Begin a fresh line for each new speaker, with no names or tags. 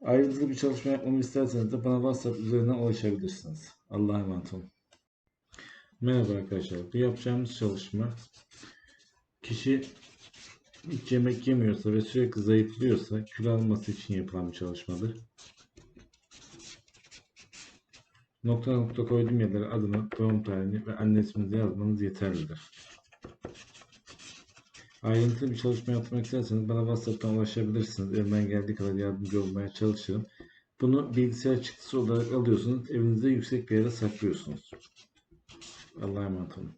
Ayrıntılı bir çalışma yapmamı isterseniz de bana WhatsApp üzerinden ulaşabilirsiniz. Allah'a emanet olun. Merhaba arkadaşlar. Bu yapacağımız çalışma kişi hiç yemek yemiyorsa ve sürekli zayıflıyorsa kilo alması için yapılan bir çalışmadır. Nokta nokta koyduğum yerlere adını, doğum tarihini ve anne isminizi yazmanız yeterlidir. Ayrıntılı bir çalışma yapmak isterseniz bana WhatsApp'tan ulaşabilirsiniz. Elimden geldiği kadar yardımcı olmaya çalışırım. Bunu bilgisayar çıktısı olarak alıyorsunuz. Evinizde yüksek bir yere saklıyorsunuz. Allah'a emanet olun.